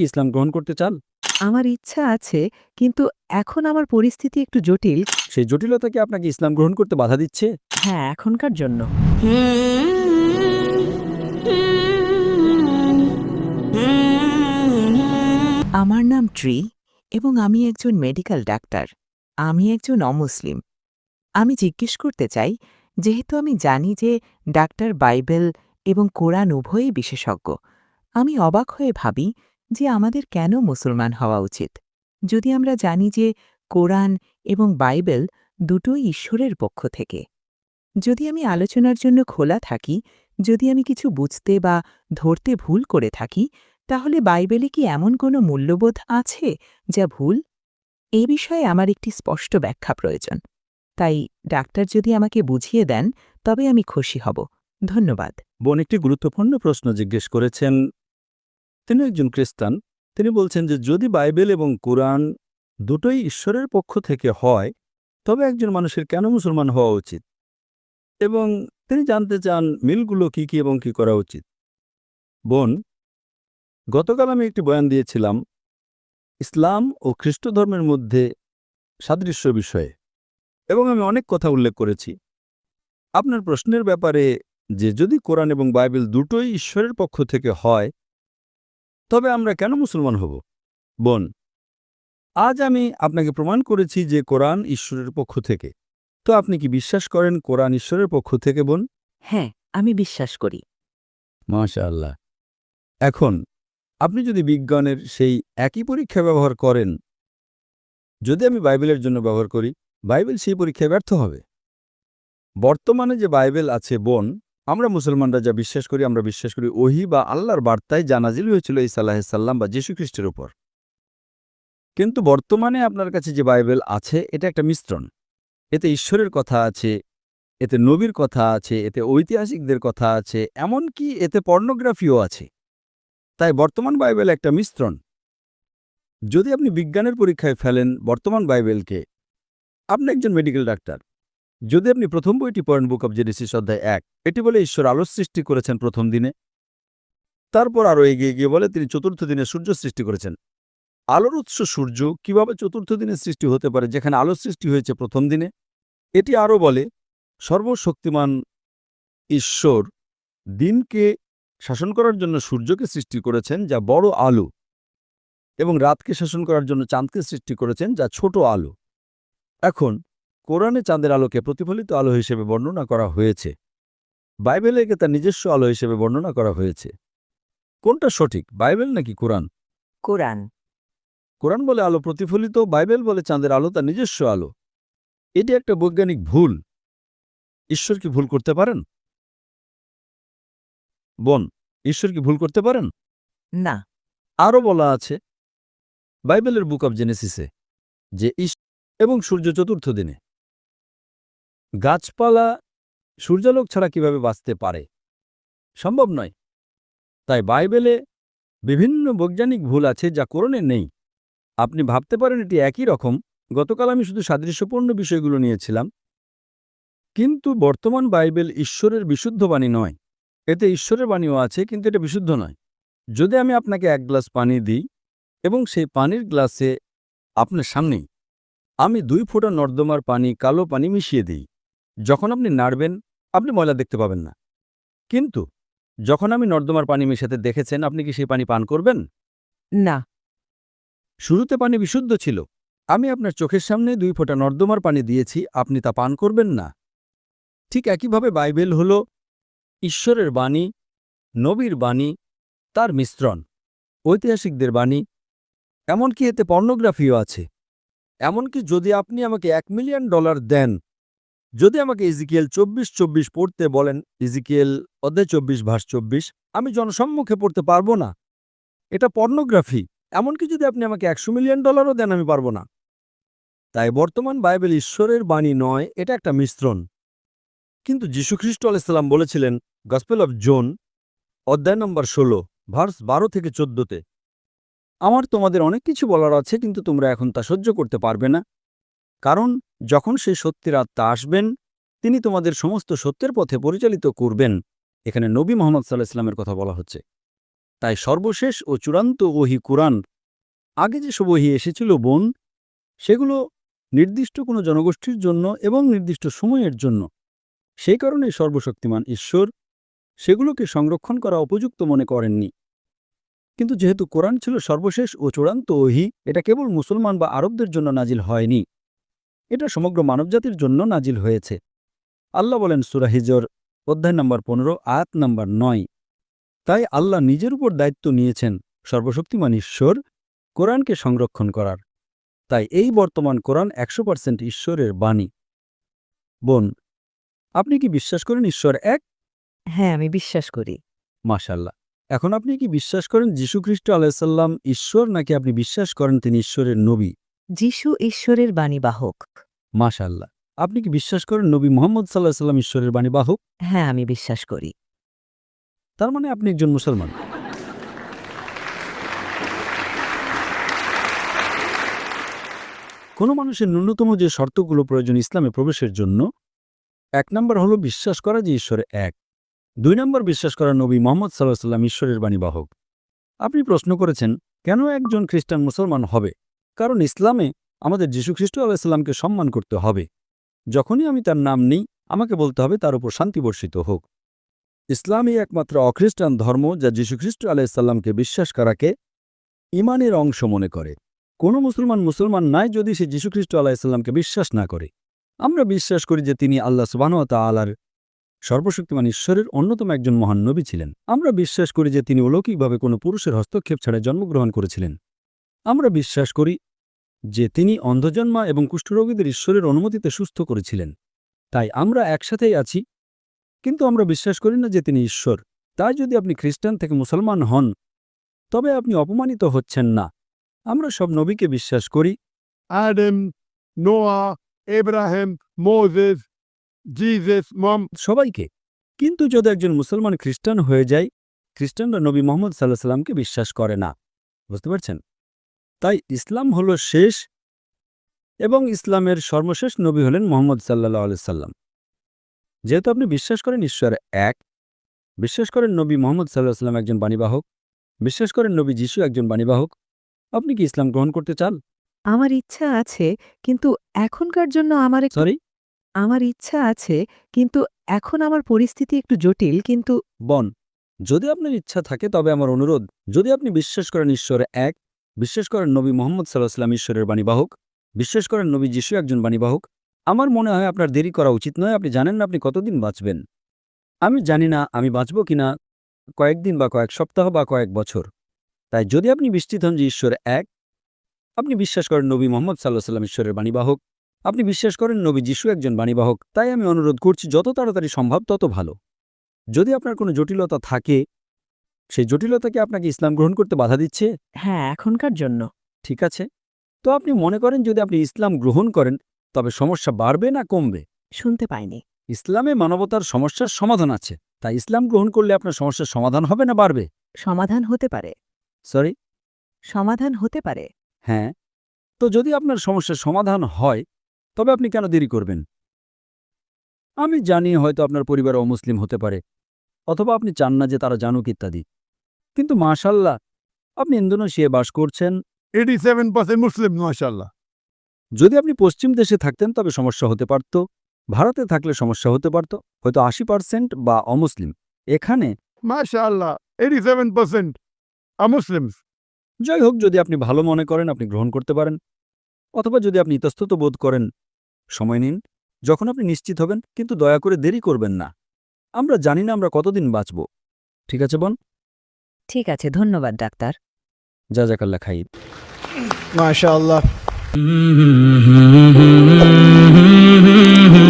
কি ইসলাম গ্রহণ করতে চান? আমার ইচ্ছা আছে কিন্তু এখন আমার পরিস্থিতি একটু জটিল। সেই জটিলতা কি আপনাকে ইসলাম গ্রহণ করতে বাধা দিচ্ছে? হ্যাঁ এখনকার জন্য। আমার নাম ট্রি এবং আমি একজন মেডিকেল ডাক্তার। আমি একজন অমুসলিম। আমি জিজ্ঞেস করতে চাই যেহেতু আমি জানি যে ডাক্তার বাইবেল এবং কোরআন উভয়ই বিশেষজ্ঞ আমি অবাক হয়ে ভাবি যে আমাদের কেন মুসলমান হওয়া উচিত? যদি আমরা জানি যে কোরআন এবং বাইবেল দুটোই ঈশ্বরের পক্ষ থেকে। যদি আমি আলোচনার জন্য খোলা থাকি, যদি আমি কিছু বুঝতে বা ধরতে ভুল করে থাকি, তাহলে বাইবেলে কি এমন কোনো মূল্যবোধ আছে যা ভুল? এই বিষয়ে আমার একটি স্পষ্ট ব্যাখ্যা প্রয়োজন। তাই ডাক্তার যদি আমাকে বুঝিয়ে দেন, তবে আমি খুশি হব। ধন্যবাদ। বোন, একটি গুরুত্বপূর্ণ প্রশ্ন জিজ্ঞেস করেছেন তিনি একজন খ্রিস্টান। তিনি বলছেন যে, যদি বাইবেল এবং কোরআন দুটোই ঈশ্বরের পক্ষ থেকে হয়, তবে একজন মানুষের কেন মুসলমান হওয়া উচিত? এবং তিনি জানতে চান, মিলগুলো কি কি এবং কি করা উচিত। বোন, গতকাল আমি একটি বয়ান দিয়েছিলাম, ইসলাম ও খ্রিস্ট ধর্মের মধ্যে সাদৃশ্য বিষয়ে, এবং আমি অনেক কথা উল্লেখ করেছি। আপনার প্রশ্নের ব্যাপারে যে, যদি কোরআন এবং বাইবেল দুটোই ঈশ্বরের পক্ষ থেকে হয় তবে আমরা কেন মুসলমান হব? বোন আজ আমি আপনাকে প্রমাণ করেছি যে কোরআন ঈশ্বরের পক্ষ থেকে। তো আপনি কি বিশ্বাস করেন কোরআন ঈশ্বরের পক্ষ থেকে বোন? হ্যাঁ আমি বিশ্বাস করি। মাশা আল্লাহ এখন আপনি যদি বিজ্ঞানের সেই একই পরীক্ষা ব্যবহার করেন যদি আমি বাইবেলের জন্য ব্যবহার করি বাইবেল সেই পরীক্ষায় ব্যর্থ হবে। বর্তমানে যে বাইবেল আছে বোন আমরা মুসলমানরা যা বিশ্বাস করি, আমরা বিশ্বাস করি ওহি বা আল্লাহর বার্তায় জানাজিল হয়েছিল এই সাল্লাহাল্লাম বা যীশু যীশুখ্রিস্টের উপর। কিন্তু বর্তমানে আপনার কাছে যে বাইবেল আছে, এটা একটা মিশ্রণ। এতে ঈশ্বরের কথা আছে, এতে নবীর কথা আছে, এতে ঐতিহাসিকদের কথা আছে, এমনকি এতে পর্নোগ্রাফিও আছে। তাই বর্তমান বাইবেল একটা মিশ্রণ। যদি আপনি বিজ্ঞানের পরীক্ষায় ফেলেন বর্তমান বাইবেলকে, আপনি একজন মেডিকেল ডাক্তার। যদি আপনি প্রথম বইটি পড়েন বুক অব জেনেসিস অধ্যায় এক, এটি বলে ঈশ্বর আলো সৃষ্টি করেছেন প্রথম দিনে। তারপর আরও এগিয়ে গিয়ে বলে তিনি চতুর্থ দিনে সূর্য সৃষ্টি করেছেন। আলোর উৎস সূর্য, কীভাবে চতুর্থ দিনে সৃষ্টি হতে পারে, যেখানে আলো সৃষ্টি হয়েছে প্রথম দিনে? এটি আরও বলে, সর্বশক্তিমান ঈশ্বর দিনকে শাসন করার জন্য সূর্যকে সৃষ্টি করেছেন, যা বড় আলো, এবং রাতকে শাসন করার জন্য চাঁদকে সৃষ্টি করেছেন, যা ছোট আলো। এখন কোরআনে চাঁদের আলোকে প্রতিফলিত আলো হিসেবে বর্ণনা করা হয়েছে। বাইবেলে একে তার নিজস্ব আলো হিসেবে বর্ণনা করা হয়েছে। কোনটা সঠিক বাইবেল নাকি কোরআন? কোরআন। কোরআন বলে আলো প্রতিফলিত বাইবেল বলে চাঁদের আলো তার নিজস্ব আলো। এটি একটা বৈজ্ঞানিক ভুল। ঈশ্বর কি ভুল করতে পারেন? বোন ঈশ্বর কি ভুল করতে পারেন? না। আরও বলা আছে বাইবেলের বুক অব জেনেসিসে যে ইস এবং সূর্য চতুর্থ দিনে। গাছপালা সূর্যালোক ছাড়া কীভাবে বাঁচতে পারে? সম্ভব নয়। তাই বাইবেলে বিভিন্ন বৈজ্ঞানিক ভুল আছে যা কোরণে নেই। আপনি ভাবতে পারেন এটি একই রকম। গতকাল আমি শুধু সাদৃশ্যপূর্ণ বিষয়গুলো নিয়েছিলাম। কিন্তু বর্তমান বাইবেল ঈশ্বরের বিশুদ্ধ বাণী নয়। এতে ঈশ্বরের বাণীও আছে, কিন্তু এটা বিশুদ্ধ নয়। যদি আমি আপনাকে এক গ্লাস পানি দিই, এবং সেই পানির গ্লাসে আপনার সামনেই আমি দুই ফোঁটা নর্দমার পানি, কালো পানি মিশিয়ে দিই যখন আপনি নাড়বেন আপনি ময়লা দেখতে পাবেন না। কিন্তু যখন আমি নর্দমার পানি মেশাতে দেখেছেন আপনি কি সেই পানি পান করবেন? না। শুরুতে পানি বিশুদ্ধ ছিল। আমি আপনার চোখের সামনে দুই ফোঁটা নর্দমার পানি দিয়েছি আপনি তা পান করবেন না। ঠিক একইভাবে বাইবেল হল ঈশ্বরের বাণী নবীর বাণী তার মিশ্রণ ঐতিহাসিকদের বাণী। এমনকি এতে পর্নোগ্রাফিও আছে। এমনকি যদি আপনি আমাকে এক মিলিয়ন ডলার দেন যদি আমাকে ইজিকিয়েল চব্বিশ চব্বিশ পড়তে বলেন, ইজিকিয়েল অধ্যায় চব্বিশ ভাস চব্বিশ, আমি জনসম্মুখে পড়তে পারব না। এটা পর্নোগ্রাফি। এমনকি যদি আপনি আমাকে একশো মিলিয়ন ডলারও দেন, আমি পারব না। তাই বর্তমান বাইবেল ঈশ্বরের বাণী নয়, এটা একটা মিশ্রণ। কিন্তু যীশুখ্রিস্ট আলাইসাল্লাম বলেছিলেন, গসপেল অফ জোন, অধ্যায় নম্বর ষোলো, ভার্স বারো থেকে চোদ্দতে, আমার তোমাদের অনেক কিছু বলার আছে, কিন্তু তোমরা এখন তা সহ্য করতে পারবে না। কারণ যখন সেই সত্যের আত্মা আসবেন, তিনি তোমাদের সমস্ত সত্যের পথে পরিচালিত করবেন। এখানে নবী মোহাম্মদ সাল্লাহ ইসলামের কথা বলা হচ্ছে। তাই সর্বশেষ ও চূড়ান্ত ওহি কোরআন, আগে যেসব ওহি এসেছিল বোন, সেগুলো নির্দিষ্ট কোনো জনগোষ্ঠীর জন্য এবং নির্দিষ্ট সময়ের জন্য। সেই কারণে সর্বশক্তিমান ঈশ্বর সেগুলোকে সংরক্ষণ করা উপযুক্ত মনে করেননি। কিন্তু যেহেতু কোরআন ছিল সর্বশেষ ও চূড়ান্ত ওহি, এটা কেবল মুসলমান বা আরবদের জন্য নাজিল হয়নি। এটা সমগ্র মানবজাতির জন্য নাজিল হয়েছে। আল্লাহ বলেন সুরাহিজর অধ্যায় নম্বর পনেরো আয়াত নম্বর নয়। তাই আল্লাহ নিজের উপর দায়িত্ব নিয়েছেন সর্বশক্তিমান ঈশ্বর কোরআনকে সংরক্ষণ করার। তাই এই বর্তমান কোরআন একশো পার্সেন্ট ঈশ্বরের বাণী। বোন আপনি কি বিশ্বাস করেন ঈশ্বর এক? হ্যাঁ আমি বিশ্বাস করি। মাশাল্লাহ এখন আপনি কি বিশ্বাস করেন যীশুখ্রিস্ট আলাইসাল্লাম ঈশ্বর নাকি আপনি বিশ্বাস করেন তিনি ঈশ্বরের নবী? যিশু ঈশ্বরের বাণীবাহক। মাশাল্লাহ আপনি কি বিশ্বাস করেন নবী মোহাম্মদ সাল্লাহ সাল্লাম ঈশ্বরের বাণী বাহক হ্যাঁ আমি বিশ্বাস করি। তার মানে আপনি একজন মুসলমান। কোনো মানুষের ন্যূনতম যে শর্তগুলো প্রয়োজন ইসলামে প্রবেশের জন্য এক নম্বর হলো বিশ্বাস করা যে ঈশ্বর এক। দুই নম্বর বিশ্বাস করা নবী মোহাম্মদ সাল্লাহ সাল্লাম ঈশ্বরের বাণী বাহক আপনি প্রশ্ন করেছেন কেন একজন খ্রিস্টান মুসলমান হবে? কারণ ইসলামে আমাদের যীশুখ্রিস্ট আলাইসাল্লামকে সম্মান করতে হবে। যখনই আমি তার নাম নিই, আমাকে বলতে হবে তার উপর শান্তি বর্ষিত হোক। ইসলামই একমাত্র অখ্রিস্টান ধর্ম যা যীশুখ্রিস্ট আলাইসাল্লামকে বিশ্বাস করাকে ইমানের অংশ মনে করে। কোনো মুসলমান মুসলমান নাই যদি সে যীশুখ্রিস্ট আলাইসাল্লামকে বিশ্বাস না করে। আমরা বিশ্বাস করি যে তিনি আল্লাহ সুবাহতা আলার সর্বশক্তিমান ঈশ্বরের অন্যতম একজন মহান নবী ছিলেন। আমরা বিশ্বাস করি যে তিনি অলৌকিকভাবে কোনো পুরুষের হস্তক্ষেপ ছাড়া জন্মগ্রহণ করেছিলেন। আমরা বিশ্বাস করি যে তিনি অন্ধজন্মা এবং কুষ্ঠরোগীদের ঈশ্বরের অনুমতিতে সুস্থ করেছিলেন। তাই আমরা একসাথেই আছি। কিন্তু আমরা বিশ্বাস করি না যে তিনি ঈশ্বর। তাই যদি আপনি খ্রিস্টান থেকে মুসলমান হন তবে আপনি অপমানিত হচ্ছেন না। আমরা সব নবীকে বিশ্বাস করি। Mom. সবাইকে। কিন্তু যদি একজন মুসলমান খ্রিস্টান হয়ে যায় খ্রিস্টানরা নবী মোহাম্মদ সাল্লাহ সাল্লামকে বিশ্বাস করে না। বুঝতে পারছেন? তাই ইসলাম হল শেষ এবং ইসলামের সর্বশেষ নবী হলেন মোহাম্মদ সাল্লাহ আলাইসাল্লাম যেহেতু আপনি বিশ্বাস করেন ঈশ্বর এক বিশ্বাস করেন নবী মোহাম্মদ সাল্লাহ সাল্লাম একজন বাণীবাহক বিশ্বাস করেন নবী যিশু একজন বাণীবাহক আপনি কি ইসলাম গ্রহণ করতে চান? আমার ইচ্ছা আছে কিন্তু এখনকার জন্য আমার সরি আমার ইচ্ছা আছে কিন্তু এখন আমার পরিস্থিতি একটু জটিল কিন্তু বন যদি আপনার ইচ্ছা থাকে তবে আমার অনুরোধ যদি আপনি বিশ্বাস করেন ঈশ্বর এক বিশ্বাস করেন নবী মোহাম্মদ সাল্লাহ ঈশ্বরের বাণীবাহক। বিশ্বাস করেন নবী যিশু একজন বাণীবাহক। আমার মনে হয় আপনার দেরি করা উচিত নয়, আপনি জানেন না আপনি কতদিন বাঁচবেন। আমি জানি না আমি বাঁচব কিনা, কয়েকদিন বা কয়েক সপ্তাহ বা কয়েক বছর। তাই যদি আপনি বিস্তৃত হন যে ঈশ্বর এক, আপনি বিশ্বাস করেন নবী মোহাম্মদ সাল্লাহ সাল্লাম ঈশ্বরের বাণীবাহক। আপনি বিশ্বাস করেন নবী যিশু একজন বাণীবাহক। তাই আমি অনুরোধ করছি, যত তাড়াতাড়ি সম্ভব তত ভালো। যদি আপনার কোনো জটিলতা থাকে সেই জটিলতা কি আপনাকে ইসলাম গ্রহণ করতে বাধা দিচ্ছে? হ্যাঁ এখনকার জন্য। ঠিক আছে। তো আপনি মনে করেন যদি আপনি ইসলাম গ্রহণ করেন তবে সমস্যা বাড়বে না কমবে? শুনতে পাইনি। ইসলামে মানবতার সমস্যার সমাধান আছে। তাই ইসলাম গ্রহণ করলে আপনার সমস্যার সমাধান হবে না বাড়বে? সমাধান হতে পারে। সরি? সমাধান হতে পারে। হ্যাঁ। তো যদি আপনার সমস্যার সমাধান হয় তবে আপনি কেন দেরি করবেন? আমি জানি হয়তো আপনার পরিবার অমুসলিম হতে পারে অথবা আপনি চান না যে তারা জানুক ইত্যাদি। কিন্তু মাশাল্লাহ আপনি ইন্দোনেশিয়ায় বাস করছেন। 87% মুসলিম mashallah. যদি আপনি পশ্চিম দেশে থাকতেন তবে সমস্যা হতে পারত। ভারতে থাকলে সমস্যা হতে পারত হয়তো আশি পার্সেন্ট বা অমুসলিম। এখানে Mashallah, 87% are Muslims. যাই হোক যদি আপনি ভালো মনে করেন আপনি গ্রহণ করতে পারেন। অথবা যদি আপনি ইতস্তত বোধ করেন সময় নিন। যখন আপনি নিশ্চিত হবেন কিন্তু দয়া করে দেরি করবেন না। আমরা জানি না আমরা কতদিন বাঁচব। ঠিক আছে বোন? ঠিক আছে ধন্যবাদ ডাক্তার। জাজাকাল্লা খাইদ মাশাআল্লাহ।